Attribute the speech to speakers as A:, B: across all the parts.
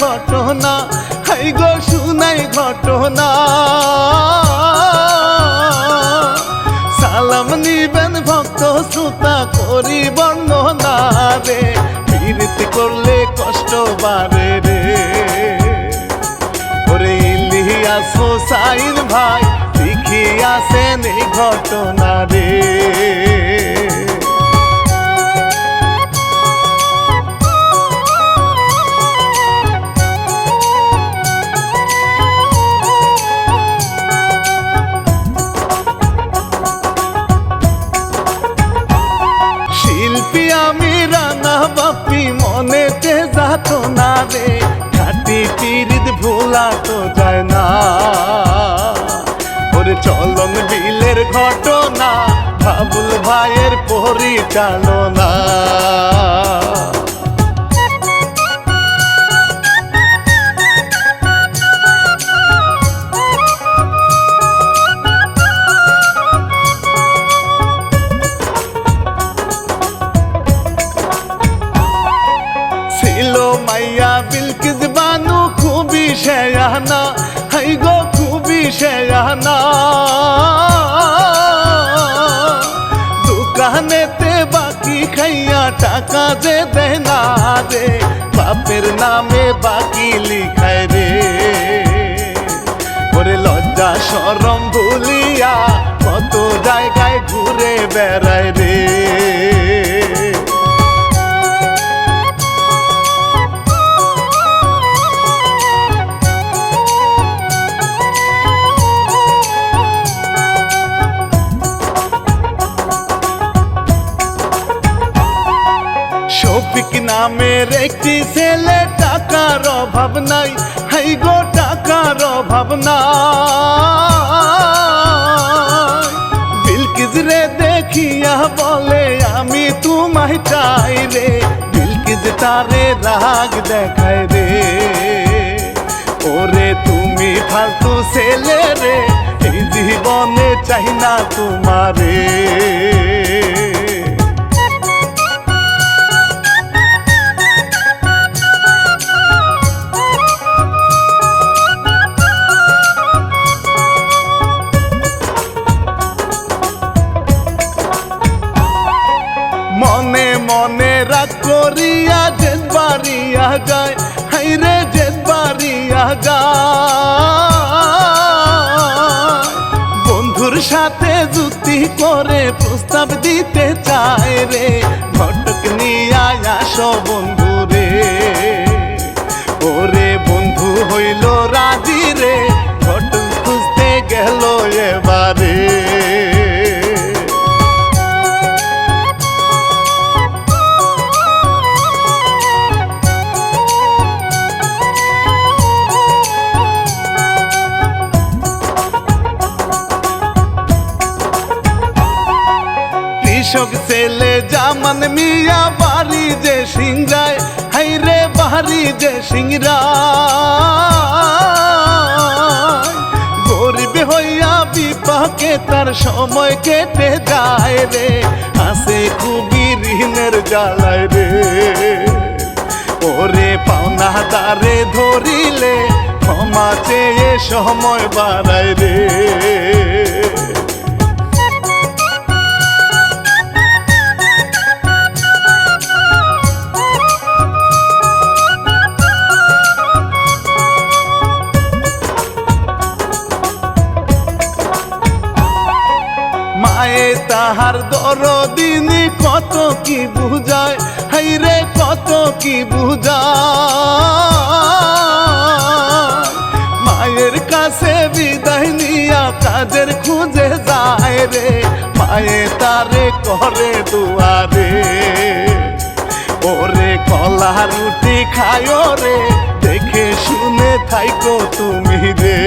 A: ঘটনা। হাই গো, শুনাই ঘটনা। সালাম নিবেন ভক্ত শ্রোতা করি বর্ণনা রে। ফিরতে করলে কষ্ট বারে না হাতি খাটি ভোলা তো যায় না। ওরে চলন বিলের ঘটনা বাবুল ভাইয়ের পরিচালনা। যে দেয় না রে বাপের নামে বাকি লিখায় রে ওরে লজ্জা সরম ভুলিয়া কত জায়গায় ঘুরে বেড়ায় রে। শফিক নামের একটি ছেলে, টাকার অভাব নাই। হাই গো, টাকার অভাব নাই। বিলকিজ রে দেখিয়া বলে, আমি তোমায় চাই রে। বিলকিজ তারে রাগ দেখায় রে। ওরে তুমি ফালতু ছেলে রে, এই জীবনে চাই না তোমারে। প্রস্তাব দিতে চায় রে ঘটক নিয়া আসো বন্ধু ছেলে জামান মিয়া বাড়ি যে সিংরায়। হাইরে বাড়ি যে সিংরা গরিব হইয়া বিপাকে তার সময় কেটে যায় রে। আসে খুবই ঋণের জ্বালায় রে। ওরে পাওনা দারে ধরিলে ক্ষমা চেয়ে সময় বাড়ায় রে। দরদিনী কত কি বুঝায়? হাইরে কত কি বুঝায়? মায়ের কাছে বিদায় নিয়া কাজের খুঁজে যায় রে। মায়ে তারে করে দুয়ারে। ওরে কলা রুটি খায় রে, দেখে শুনে থাইকো তুমি রে।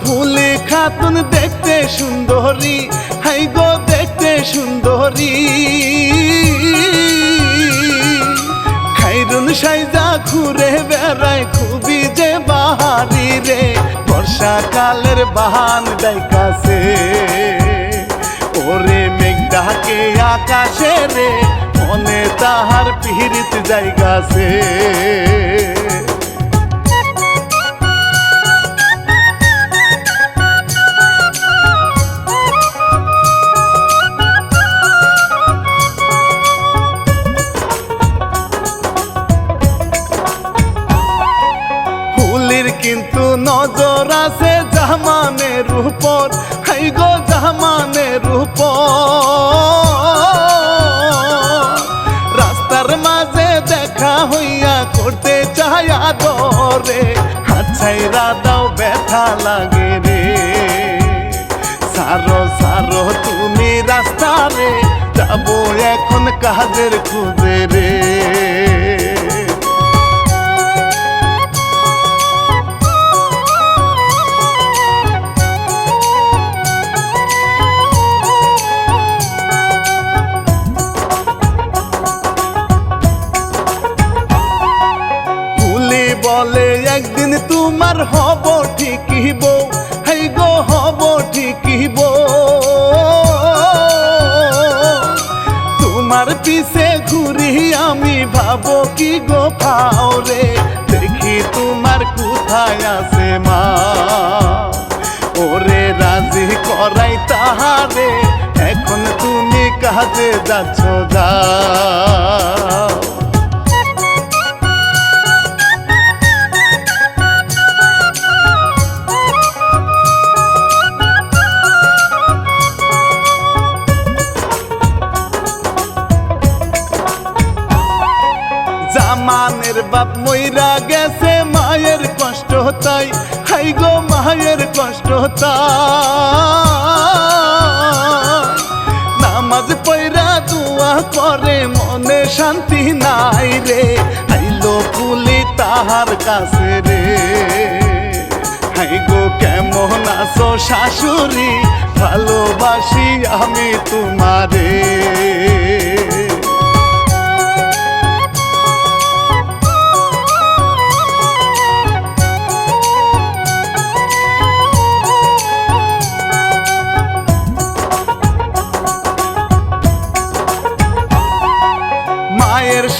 A: ফুলে খাতুন দেখতে সুন্দরী। হাই গো, দেখতে সুন্দরী। খাইরুন সাইজা ঘুরে বেড়ায় খুবই যে বাহারি রে। বর্ষাকালের বাহান দেখাছে। ওরে মেঘ ডাকে আকাশে রে, মনে তাহার পিহিরিত জায়গাছে। নজর আছে জামানের উপর হাই গো জামানের উপর রাস্তার মাঝে দেখা হইয়া করতে চায়া দরে হাত ছাইরা দাও, ব্যথা লাগে রে। সারো সারো, তুমি রাস্তারে। যাব এখন কাজের খুঁজে। বাপ মইরা গেছে মায়ের কষ্ট তাই। হাই গো মায়ের কষ্ট নামাজ পয়রা দোয়া করে মনে শান্তি নাই রে। আইলো পুলি তাহার কাছে রে। হাই গো কেমন আছো শাশুড়ি? ভালোবাসি আমি তোমারে।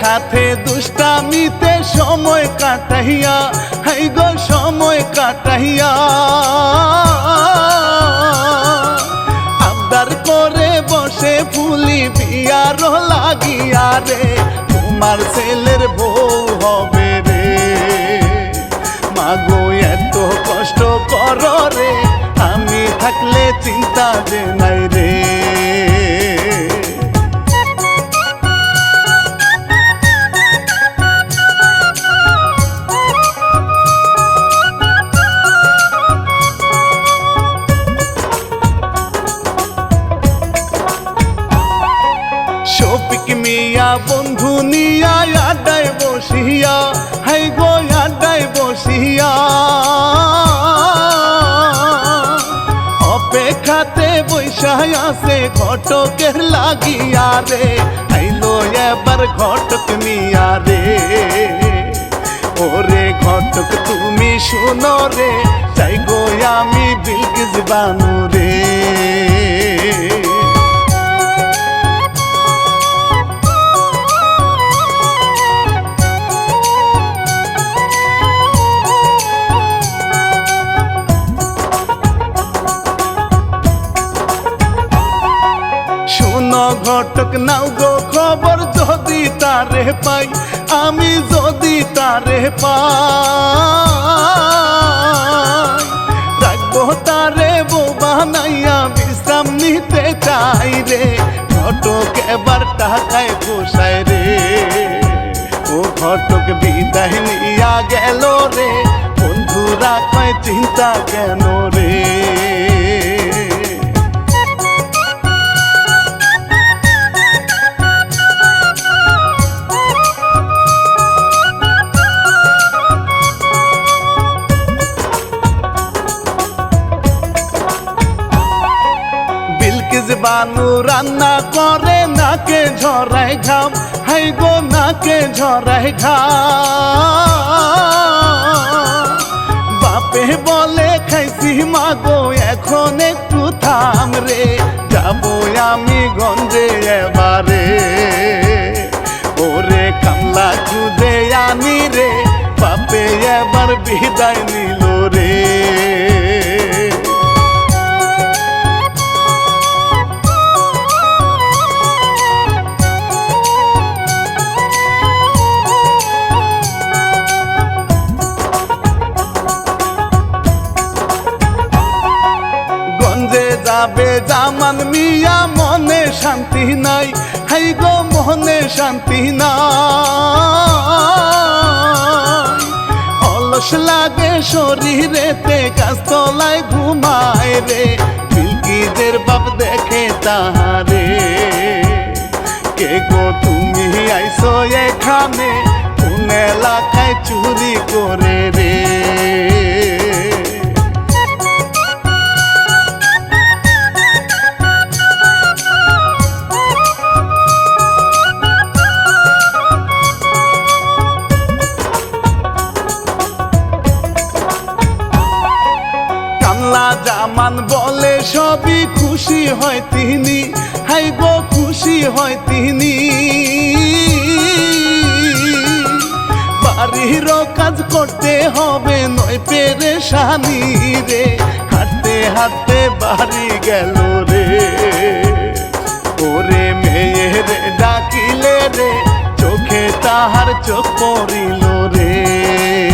A: সাথে দুষ্টামিতে সময় কাটাইয়া, হাই গো, সময় কাটাইয়া। আবদার করে বসে ফুলি বিয়ার লাগিয়া রে, তোমার ছেলের বউ হবে রে। মাগো, এত কষ্ট কর রে, আমি থাকলে চিন্তা যে নাই বৈশায় আছে ঘটকের লাগিয়া রে আইলো এবার ঘটক মিয়া রে ওরে ঘটক তুমি শুনো রে চাই গো আমি বিলকিস বানু রে ঘটক নাও গো খবর যদি তারে পাই, আমি যদি তারে পাই। তারে বোবা নাইয়া বিশ্রাম নিতে চাই রে। ঘটক এবার টাকায় পোষায় রে। ও ঘটক বিদায় নিয়া গেল রে। বন্ধুরা কয়, চিন্তা কেন বানু রান্না করে, নাকে ঝরাই ঘাম, হাই গো নাকে ঝরাই ঘাম। বাপে বলে, খাইছি মাগো এখন একটু থাম রে, যাব আমি গঞ্জে। যাবে জামান মিয়া, মনে শান্তি নাই। হাই গো, মনে শান্তি নাই। অলস লাগে শরীরেতে, গাছতলায় ঘুমায় রে। বিলকিদের বাপ দেখে তাহারে। কে গো তুমি আইসো এখানে? কোন এলাকায় চুরি করে রে? সবই খুশি হয় তিনি। হাই গো, খুশি হয় তিনি। বাড়ির কাজ করতে হবে, নয় পেরে শানি রে। হাঁটতে হাঁটতে বাড়ি গেল রে। ওরে মেয়ে রে ডাকিলে রে, চোখে তাহার চোখ পড়িল রে।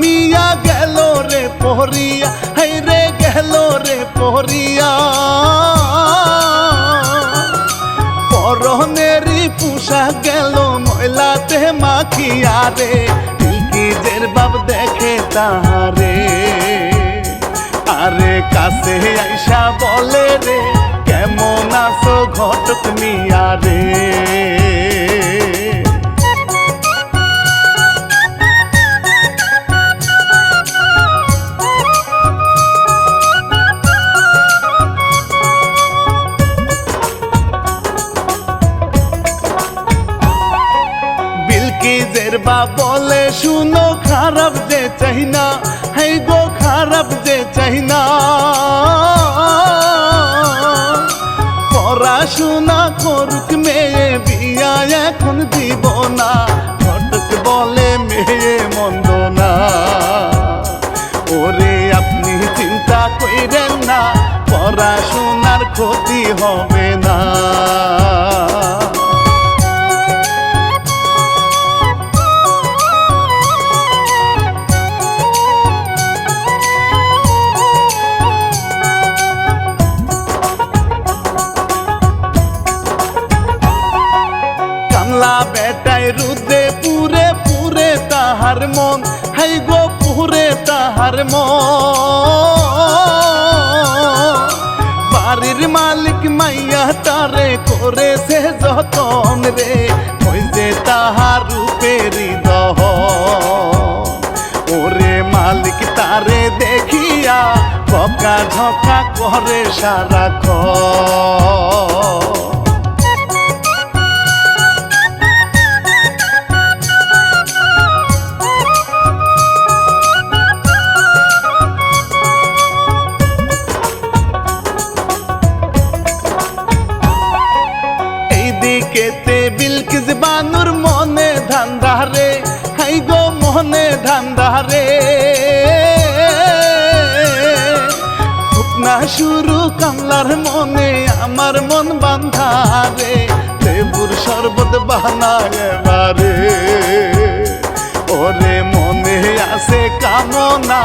A: মিয়া গেল রে পহরিয়া, হাই রে গেল রে পহরিয়া। পরনেরই পুষা গেল ময়লাতে মাখিয়া রে পিলকিদের বাপ দেখে তাহারে। আরে কাছে আইসা বলে রে, কেমন আছো ঘটক মিয়া রে? বা বলে শুনো, খারাপ যে চাই না। হাই গো, খারাপ যে চাই না। পড়াশোনা করুক মেয়ে, বিয়া এখন দিব না। ঘটক বলে মেয়ে মন্দ না। ওরে আপনি চিন্তা কইরেন না, পড়াশোনার ক্ষতি হবে না। রে ওই যে তাহার রূপেরই দহ ওরে মালিক, তারে দেখিয়া বকা ঝকা করে সারা এইদিকেতে রে না শুরু কামলার মনে, আমার মন বান্ধা রে লেবুর শরবত বানা এবারে। ওরে মনে আছে কামনা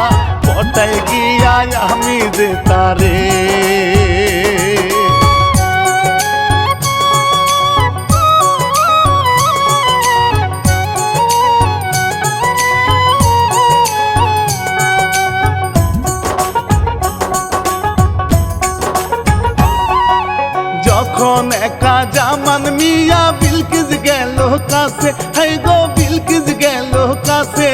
A: পটাই গিয়া আমি যে তারে। মিয়া বিলকিস গেল কাছে হাই গো বিলকিস গেল কাছে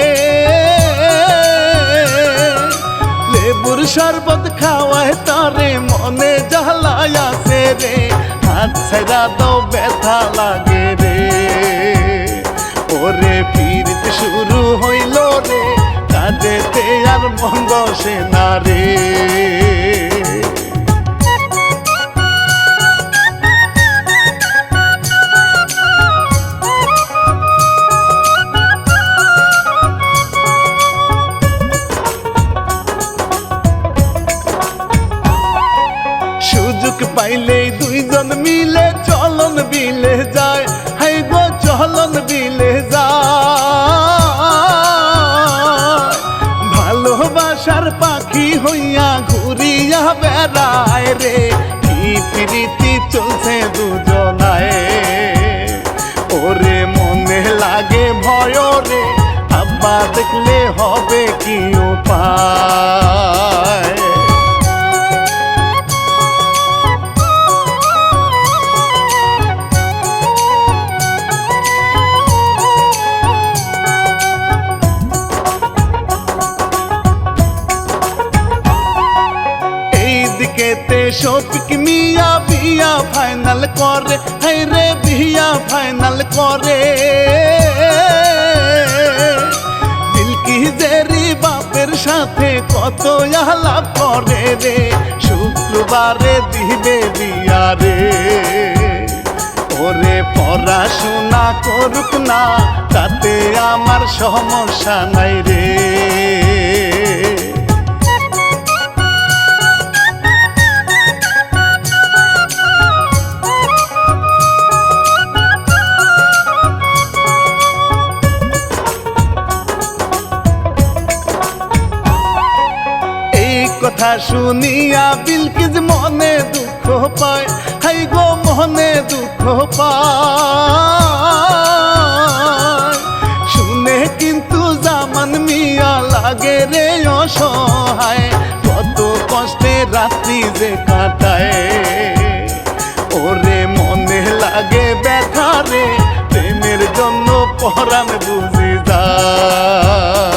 A: লেবুর শরবত খাওয়ায় তারে মনে জ্বালায় আছে রে হাত ছেড়া দাও ব্যথা লাগে রে ওরে ফিরতে শুরু হইল রে কাজেতে আর মন বসে না রে ঘুরিয়া বেড়ায় রে। কি প্রীতি চলছে দুজনায়। ওরে মনে লাগে ভয় রে আব্বা দেখলে হবে কি উপায়? ফাইনাল করে। হাই রে বিয়া ফাইনাল করে। দিলকি জেরি বাপের সাথে কত আলাপ করে রে। শুক্রবারে দিবে বিয়া রে। ওরে পড়াশোনা করুক না, তাতে আমার সমস্যা নাই রে। শুনিয়া বিলকিজ মনে দুঃখ পায়। হাই গো, মনে দুঃখ পায়। শুনে কিন্তু জামান মিয়া লাগে রে অসহায়। কত কষ্টে রাত্রি যে কাটায়। ওরে মনে লাগে ব্যথা রে, প্রেমের জন্য পরাণ বুঝি যায়।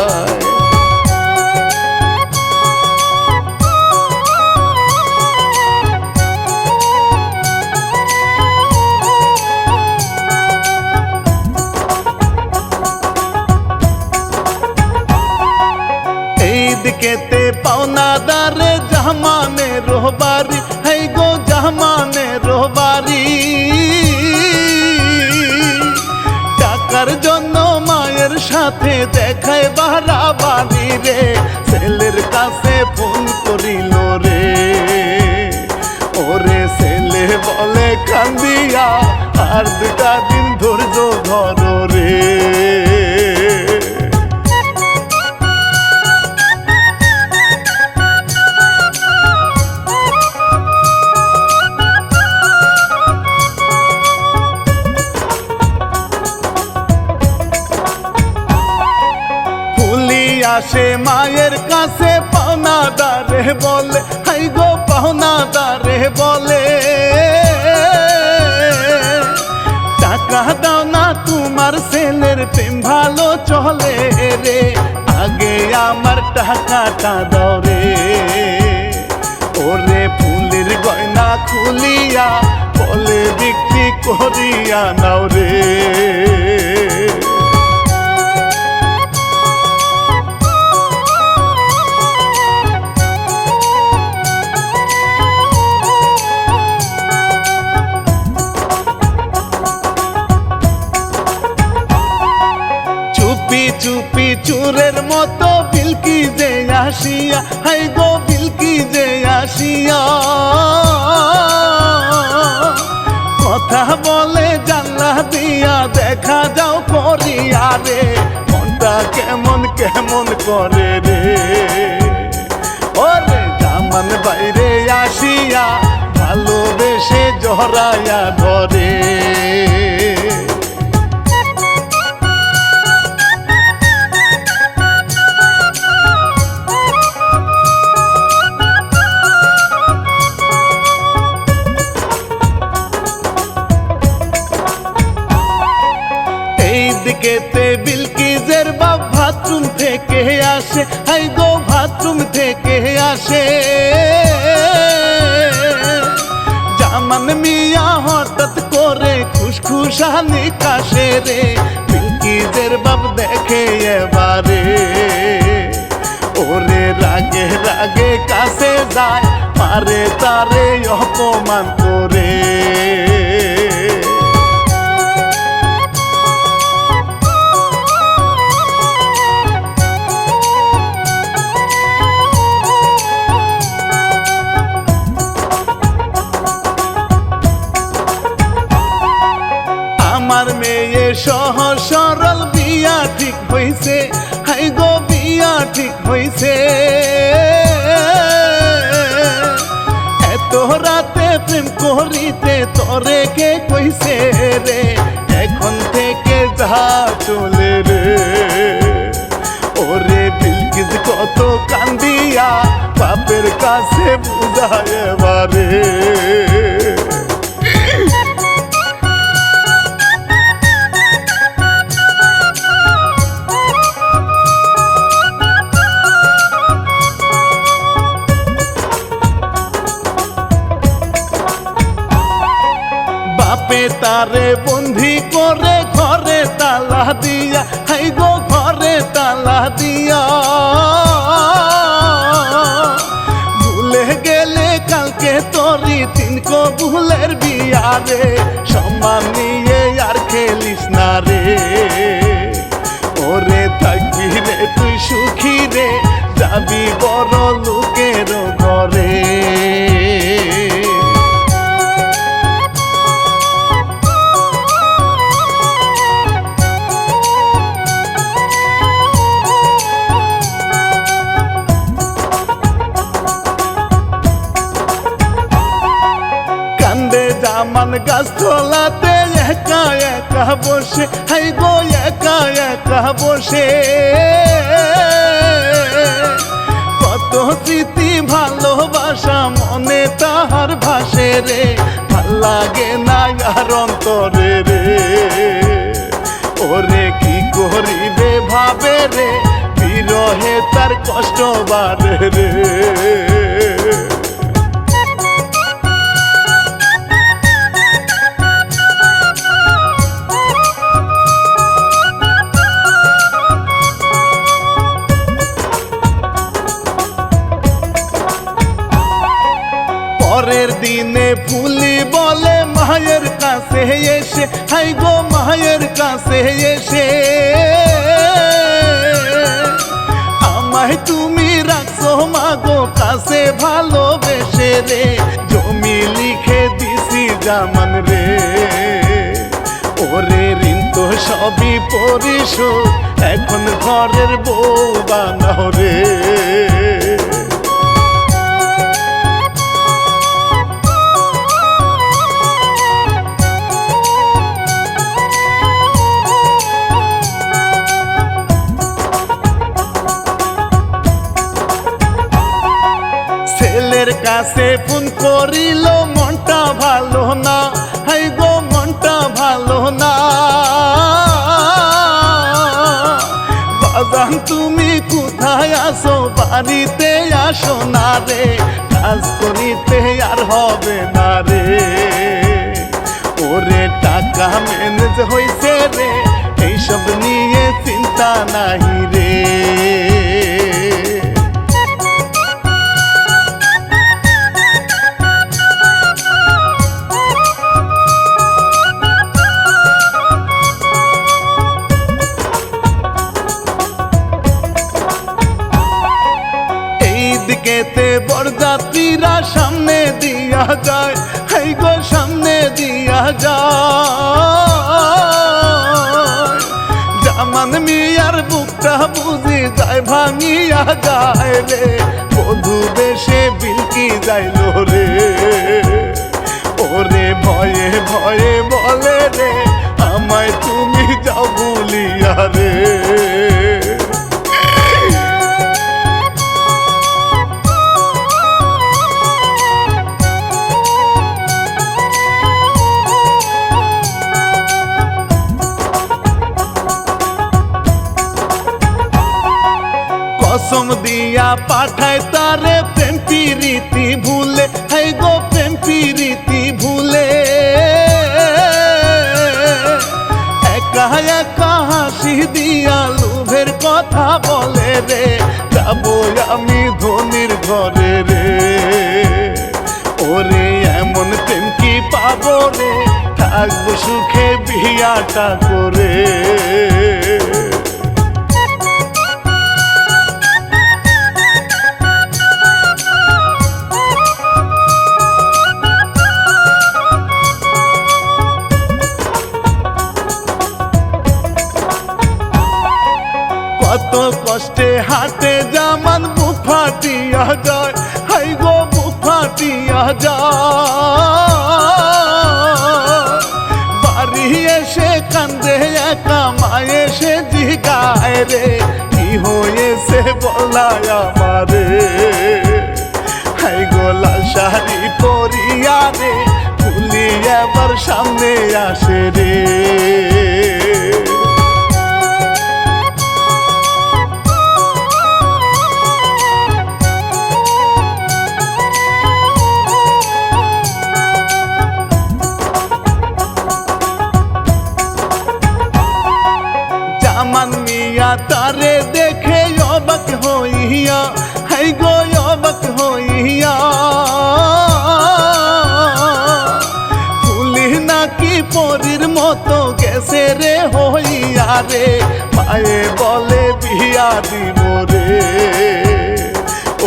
A: এই দিকেতে পাওনা দারে জামানে রোহবারি, হাই গো জামানে রোহবারি। টাকার জন্য মায়ের সাথে দেখায় বাড়াবাড়ি রে, ছেলের কাছে ফোন করিল রে। ওরে ছেলে বলে কান্দিয়া, আর দুটা মায়ের কাছে পাওনা দারে বলে, হাই গো পাওনা দারে বলে। টাকা দাও না তোমার ছেলের, প্রেম ভালো চলে রে। আগে আমার টাকাটা দাও রে। ওরে ফুলের গয়না খুলিয়া, বলে বিক্রি করিয়া নাও রে। চুরের মতো বিলকি যে আসিয়া, হাই গো বিলকি যে আসিয়া। কথা বলে জানলা দিয়া, দেখা যাও করিয়া রে, মনটা কেমন কেমন করে রে। ওরে জামান বাইরে আসিয়া, ভালোবেসে জহরাইয়া ধরে। খুশখুশানি কাশে রে, পিঙ্কিদের বাপ দেখে এবারে। ওরে রাগে রাগে কাছে যায়, মারে তারে অপমান করে। সহজ সরল বিয়া ঠিক হইছে। হাই গো, বিয়া ঠিক হইছে। এত রাতে প্রেম করিতে তরে কে কইছে রে? এখন থেকে যা চলে রে। ওরে বিলকিস কত কান্দিয়া, বাপের কাছে বুঝায় এবারে তারে বন্দি করে, ঘরে তালা দিয়া, হাই গো ঘরে তালা দিয়া। ভুলে গেলে কালকে তোর তিন কবুলের বিয়ারে, সম্মান নিয়ে জামান গাছ তোলাতে একা একা বসে, হাই গো, একা একা বসে। কত স্মৃতি ভালোবাসা মনে তাহার ভাসে রে, ভালো লাগে না আর অন্তরে রে। ওরে কি করিবে ভাবে রে, বিরহে তার কষ্ট বাড়ে রে। পরের দিনে ফুলি বলে, মায়ের কাছে এসে, হাই গো মায়ের কাছে এসে। আমায় তুমি রাখছো, মাগো কাছে ভালোবেসে রে। জমি লিখে দিছি জামান রে। ওরে ঋণ তো সবই পরিশোধ, এখন ঘরের বউ বানাও রে। কাছে ফোন করিল, মনটা ভালো না। হাই গো, মনটা ভালো না। বাজান, তুমি কোথায় আসো বাড়িতে আসো না রে। কাজ করিতে আর হবে না রে। ওরে টাকা ম্যানেজ হইছে পাঠায় তারে প্রেম রীতি ভুলে। হাই গো প্রেম রীতি ভুলে। একা একা হাসি দিয়া লোভের কথা বলে রে। যাব আমি ধনির ঘরে রে। ওরে এমন প্রেম কি পাবো রে? থাকব সুখে বিয়াটা করে। কত কষ্টে হাতে জামান বুক ফাটিয়া যায়। হাই গো বুক ফাটিয়া যায়। বাড়ি এসে কান্দে একা, মায়ে সে জিগায় রে। কি হয়েছে বলায় আমারে? হাই গোলা শাড়ি পরিয়া রে, ফুলি এবার সামনে আসে রে। নাকি পরীর মতো গেছে রে হইয়া রে? মায়ে বলে, বিয়া দিব রে।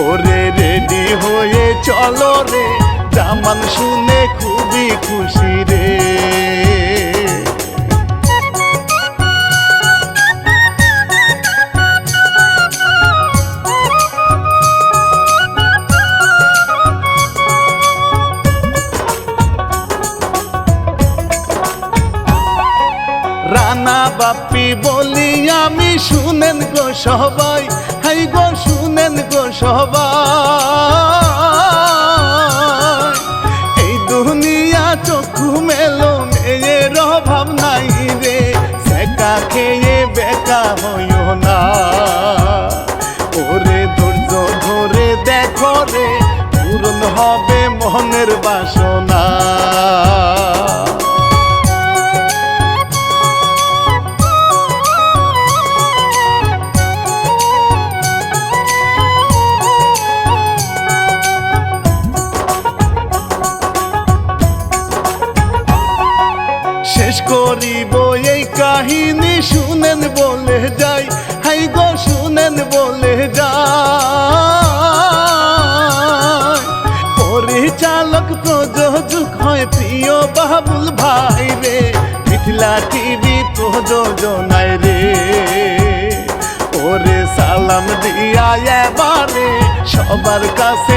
A: ওরে রেডি হয়ে চলো রে, জামান শুনে খুবই খুশি রে। রানা বাপি বলি আমি শুনেন গো সবাই। হাই গো, শুনেন গো সবাই। এই দুনিয়া চক্ষু মেলো, মেয়ের অভাব নাই রে। সেকা খেয়ে বেকা হইও না। ওরে ধৈর্য ধরে দেখো রে, পূরণ হবে মনের বাসনা সবার কাছে বিদায় নিব